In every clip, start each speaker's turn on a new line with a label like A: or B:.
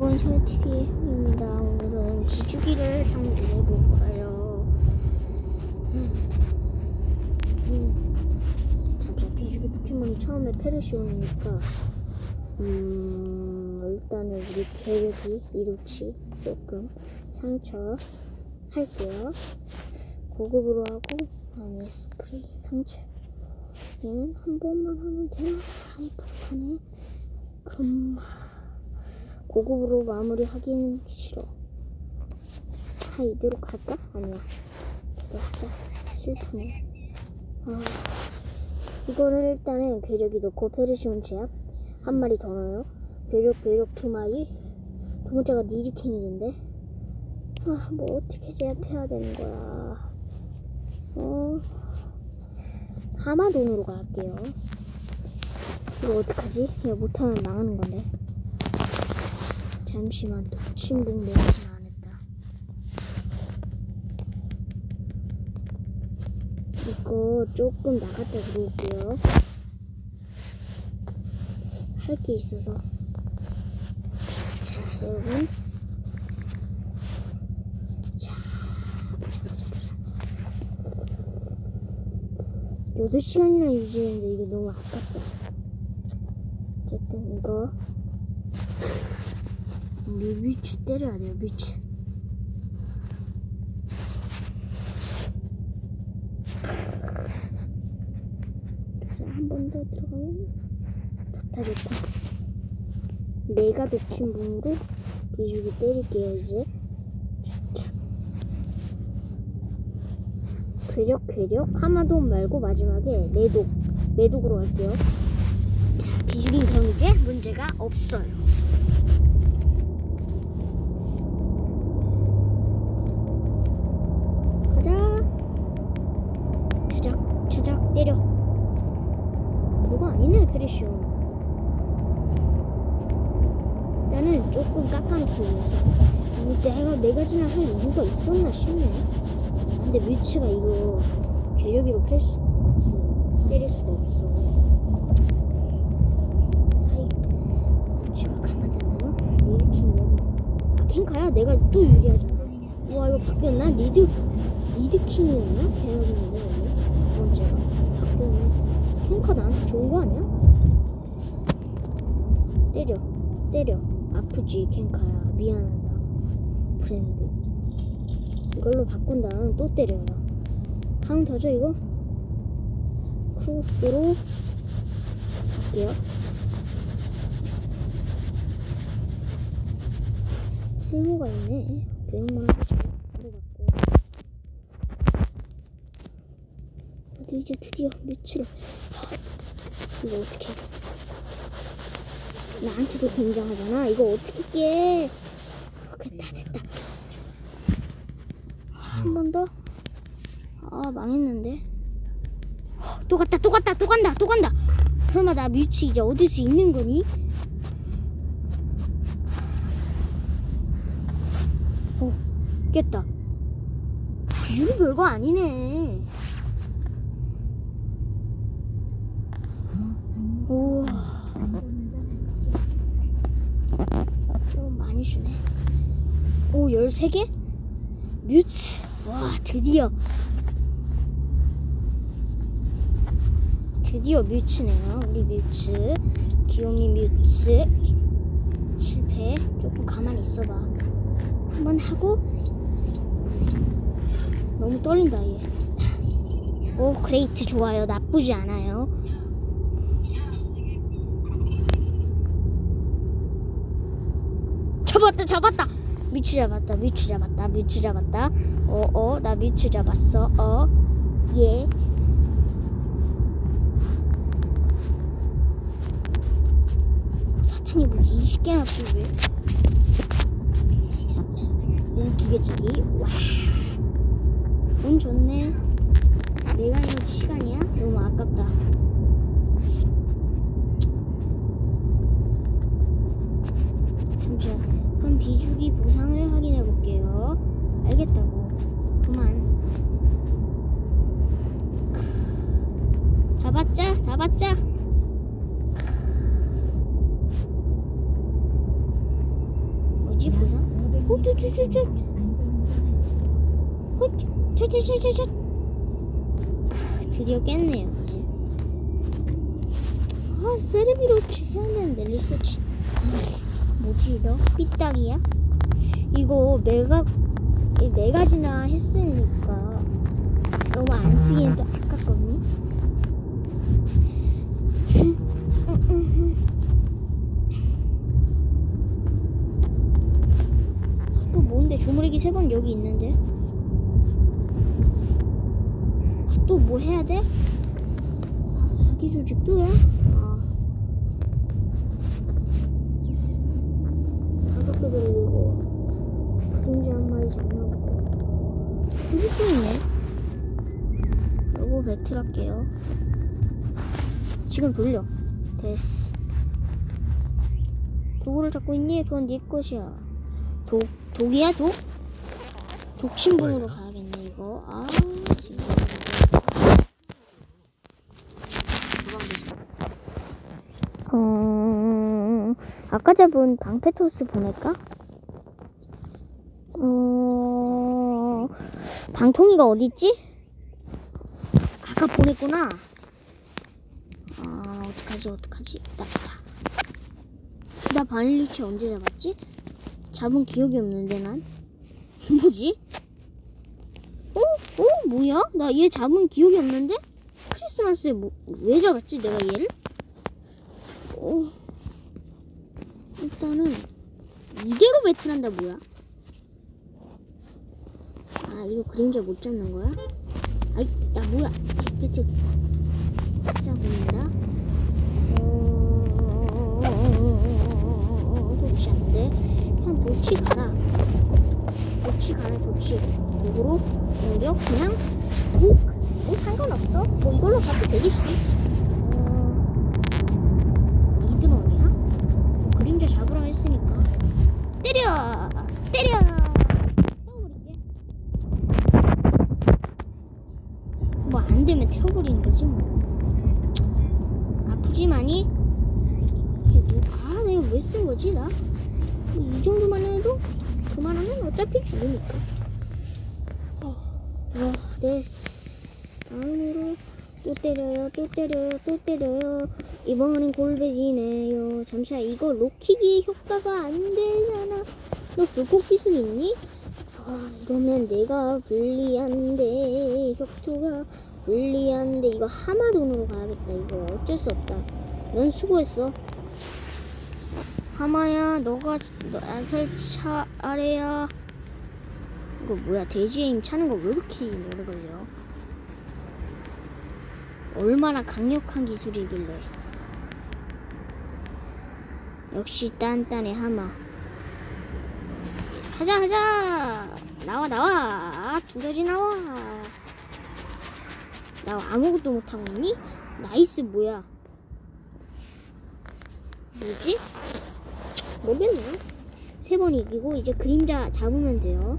A: 원솔TV입니다. 오늘은 비주기를 상대해 볼 거예요. 음, 잠시만 비주기 포켓몬이 처음에 페르시온이니까 음, 일단은 우리 계획이 이렇지 조금 상처 할게요. 고급으로 하고 아니 스프레이 상처 얘는 한 번만 하면 되나? 아이 부족하네. 그럼 고급으로 마무리하기는 싫어. 아, 이대로 갈까? 아니야. 이대로 하자. 슬프네. 아, 이거를 일단은 괴력이 넣고 페르시온 제압 한 마리 더 넣어요. 괴력, 괴력 두 마리. 두 번째가 니리캔이는데. 아, 뭐 어떻게 제압해야 되는 거야. 어, 하마돈으로 갈게요. 이거 어떡하지? 이거 못하면 망하는 건데. 잠시만 독침봉 내리지만 안 했다. 이거 조금 나갔다 들어올게요. 할 게 있어서. 자, 여러분. 자, 보자, 보자, 보자. 8시간이나 유지했는데 이거 너무 아깝다. 어쨌든 이거 때려야 돼요, 뮤치. 자, 한번 더 들어가면 좋다, 좋다. 내가 독친 분으로 비주기 때릴게요, 이제. 자. 괴력, 괴력. 하마돈 말고 마지막에 매독. 매독으로 할게요. 자, 비주기 그럼 이제 문제가 없어요. 가자. 저작, 저작 때려. 별거 아니네, 페리쇼. 나는 조금 깎아놓기 위해서. 아니, 내가 네 가지나 할 이유가 있었나 싶네. 근데 뮤츠가 이거 괴력이로 팰 수, 때릴 수가 없어. 사이, 뮤츠가 강하잖아요? 리드킹. 아, 캔카야? 내가 또 유리하잖아. 와, 이거 바뀌었나? 리드, 리드킹이었나? 배열인데 오늘 두 번째가 바뀌었네. 캔카 나한테 좋은 거 아니야? 때려, 때려. 아프지 캔카야. 미안하다. 브랜드. 이걸로 바꾼 다음 또 때려요. 카운터죠 이거? 크로스로 할게요. 쓸모가 있네. 배웅만. 바로 바꿔. 근데 이제 드디어 며칠을 이거 어떻게 나한테도 굉장하잖아. 이거 어떻게 깨? 됐다 됐다. 한 번 더. 아 망했는데. 또 갔다 또 갔다 또 간다 또 간다. 설마 나 뮤치 이제 얻을 수 있는 거니? 어 깼다. 비율이 별거 아니네. 우와. 좀 많이 주네. 오, 13개? 뮤츠. 와, 드디어. 드디어 뮤츠네요. 우리 뮤츠. 귀요미 뮤츠. 실패. 조금 가만히 있어봐. 한번 하고. 너무 떨린다, 얘. 오, 그레이트 좋아요. 나쁘지 않아요. 잡았다, 잡았다. 미추 잡았다, 미추 잡았다, 미추 잡았다. 어, 어, 나 미추 잡았어. 어, 예. 사탕이 뭐 20개나 필요해? 오, 기계짜기. 와. 운 좋네. 내가 이거 시간이야? 너무 아깝다. 잠시만. 그럼 비주기 보상을 확인해 볼게요. 알겠다고. 그만. 다 봤자? 다 봤자? 뭐지 보상? 차차차차차. 드디어 깼네요. 아, 세르비로치 해야 되는데 리서치. 아, 뭐지 이거? 삐딱이야? 이거 내가 이네 가지나 했으니까 너무 안 쓰기엔 또 아깝거든요. 또 뭔데 조무래기 세 번 여기 있는데 아, 또뭐 해야 돼? 아, 아기 조직 또야? 아. 다섯 개 돌리고 그림자 한 마리 잡아놓고 여기 또 있네 요거 배틀할게요 지금 돌려 됐어 도구를 잡고 있니? 그건 네 것이야 독, 독이야 독? 독신분으로 가야겠네 이거 아 어... 아까 잡은 방패토스 보낼까? 어... 방통이가 어딨지? 아까 보냈구나 아 어떡하지 어떡하지 나, 나, 나 바닐리치 언제 잡았지? 잡은 기억이 없는데 난 뭐지? 어? 어? 뭐야? 나 얘 잡은 기억이 없는데? 크리스마스에 뭐, 왜 잡았지 내가 얘를? 어. 일단은 이대로 배틀한다 뭐야? 아 이거 그림자 못 잡는 거야? 아이 야 뭐야 배틀 자 보인다 도치 가라 도치 가라 도치. 도구로 공격 그냥 뭐, 뭐 상관없어. 뭐 이걸로 가도 되겠지. 어... 미드런이야? 뭐 그림자 잡으라 했으니까. 때려! 때려! 태워버릴게. 뭐안 되면 태워버리는 거지 뭐. 아프지만이? 이게 누- 아 내가 왜 쓴 거지 나? 이 정도만 해도 그만하면 어차피 죽으니까. 어, 와 됐어 다음으로 또 때려요 또 때려요 또 때려요. 이번엔 골배지네요. 잠시만 이거 로킥이 효과가 안 되잖아. 너 불꽃 기술 있니? 아 이러면 내가 불리한데 격투가 불리한데. 이거 하마돈으로 가야겠다 이거. 어쩔 수 없다. 넌 수고했어 하마야 너가 나설 차례야. 이거 뭐야 돼지의 힘 차는 거 왜 이렇게 오래 걸려? 얼마나 강력한 기술이길래. 역시 딴딴의 하마. 하자 하자! 나와 나와! 두더지 나와! 나 아무것도 못하고 있니? 나이스 뭐야? 뭐지? 모르겠네. 세 번 이기고 이제 그림자 잡으면 돼요.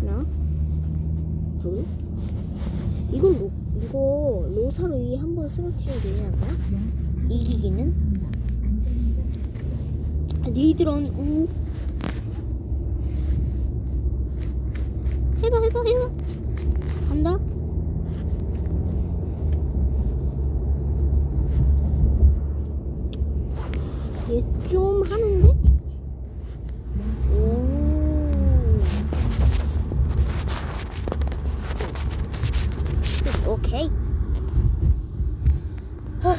A: 하나 둘. 이걸 로, 이거 로사로 이한번 쓰러뜨려야 되지 않나? 이기기는? 아, 니들은 우. 해봐 해봐 해봐. 간다 얘 좀 하는데? 오. 오케이. 하.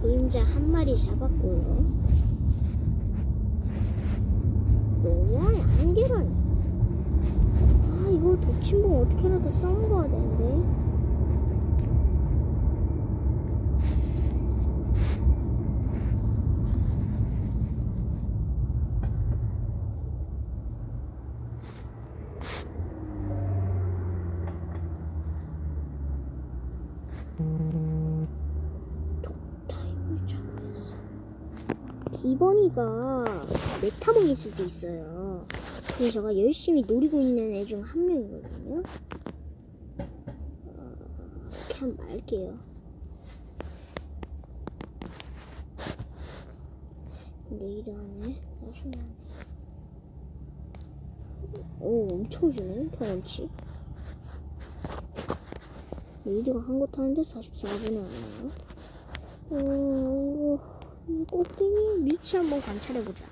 A: 그림자 한 마리 잡았고요. 너무하네 한 개라니. 아 이거 독침봉 어떻게라도 써먹어야 되는데 타임을 잡았어 비번이가 메타몽일 수도 있어요 근데 제가 열심히 노리고 있는 애 중 한 명이거든요 어, 그냥 말게요 레이드 하네. 나중에 하네. 오, 엄청 주네, 경험치. 레이드가 한것 하는데 44분에 하네요. 어, 이거, 이 꼭대기 위치 한번 관찰해보자.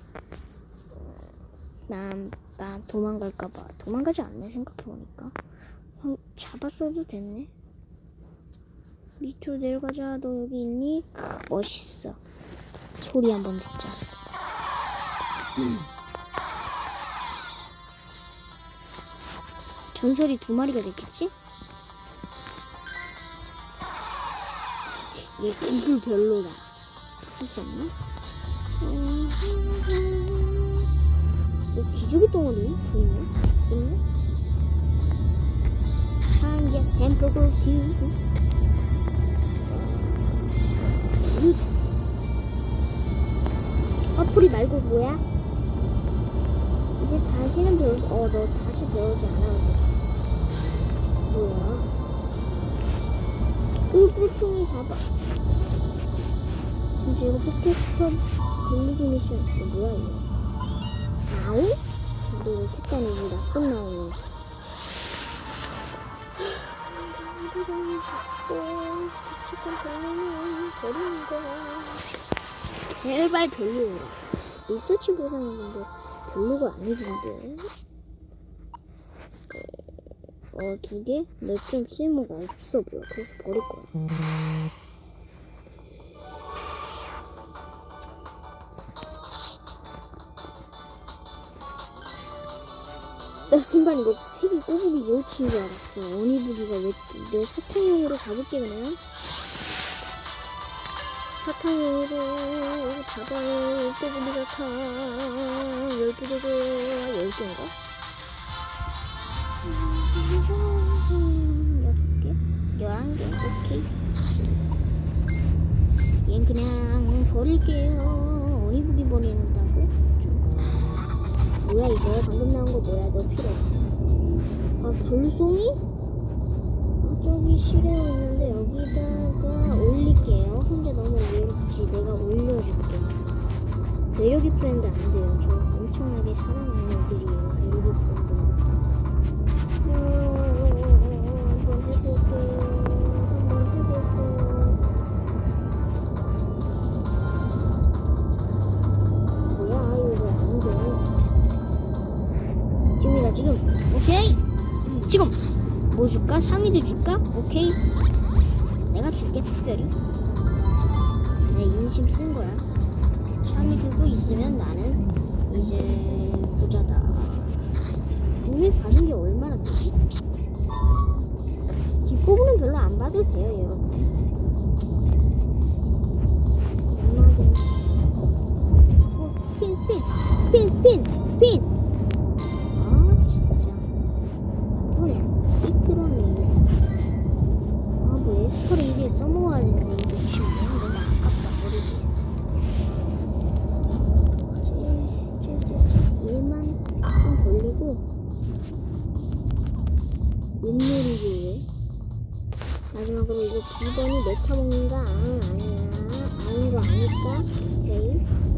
A: 난, 난 도망갈까봐. 도망가지 않네, 생각해보니까. 한, 잡았어도 됐네. 밑으로 내려가자. 너 여기 있니? 크, 멋있어. 소리 한번 듣자. 전설이 두 마리가 됐겠지? 얘 기술 별로다. 풀수 없나? 음, 오, 기저귀 덩어리? 좋네. 좋네. 한개 햄버거 듀스. 루츠. 어플이 말고 뭐야? 이제 다시는 배울 수, 어, 너 다시 배우지 않아도 돼. 뭐야? 그 뿔충이 잡아. 진짜 이거 포켓스톱 돌리기 미션. 이거 뭐야, 이거? 아우? 너 이렇게 다니지 나쁜 나오네. 어디를 잡고, 지금 버리는, 버리는 거야. 제발 별로라. 리서치 보상은 근데 별로가 아니던데. 어, 두 개? 몇좀 쓸모가 없어 보여. 그래서 버릴 거야. 나 순간 이거 색이 꼬부기 여우치인 줄 알았어. 어니부기가 왜, 내 사탕용으로 잡을게, 그냥. 사탕으로 잡아요 꼬부기 사탕 12개 줘 10개인가? 11개 오케이 얜 그냥 버릴게요 어리부기 버린다고? 좀. 뭐야 이거 방금 나온 거 뭐야 너 필요 없어 아 불송이? 아, 저기 실에 있는데 여기다가 올릴게요. 혼자 너무 외롭지. 내가 올려줄게. 매력이 프렌드 안 돼요. 저 엄청나게 사랑하는 애들이에요. 매력이 프렌드는. 줄까? 3위도 줄까? 오케이. 내가 줄게 특별히. 내 인심 쓴 거야. 3위 들고 있으면 나는 이제 부자다. 돈이 받는 게 얼마나 되지? 뒷부분은 별로 안 봐도 돼요, 여러분. 메타몽인가? 아, 아니야. 아닌 거 아니까? 오케